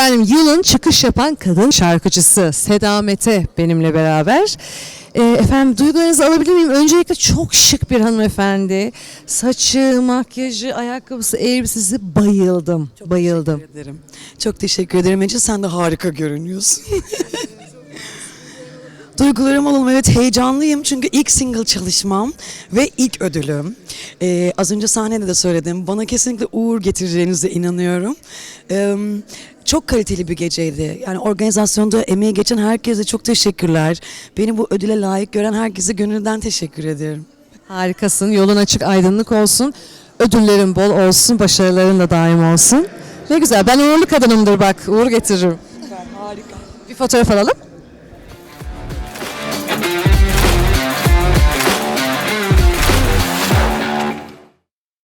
Efendim yılın çıkış yapan kadın şarkıcısı Seda Mete benimle beraber. Ee, efendim duygularınızı alabilir miyim? Öncelikle çok şık bir hanımefendi. Saçı, makyajı, ayakkabısı, elbisesi bayıldım. bayıldım. Teşekkür ederim. Çok teşekkür ederim Ece. Sen de harika görünüyorsun. Duygularım olalım. Evet heyecanlıyım çünkü ilk single çalışmam ve ilk ödülüm. Ee, az önce sahnede de söyledim. Bana kesinlikle uğur getireceğinize inanıyorum. Ee, çok kaliteli bir geceydi. Yani organizasyonda emeği geçen herkese çok teşekkürler. Beni bu ödüle layık gören herkese gönülden teşekkür ederim. Harikasın. Yolun açık, aydınlık olsun. Ödüllerin bol olsun, başarıların da daim olsun. Ne güzel. Ben uğurlu kadınımdır bak. Uğur getiririm. Harika. Bir fotoğraf alalım.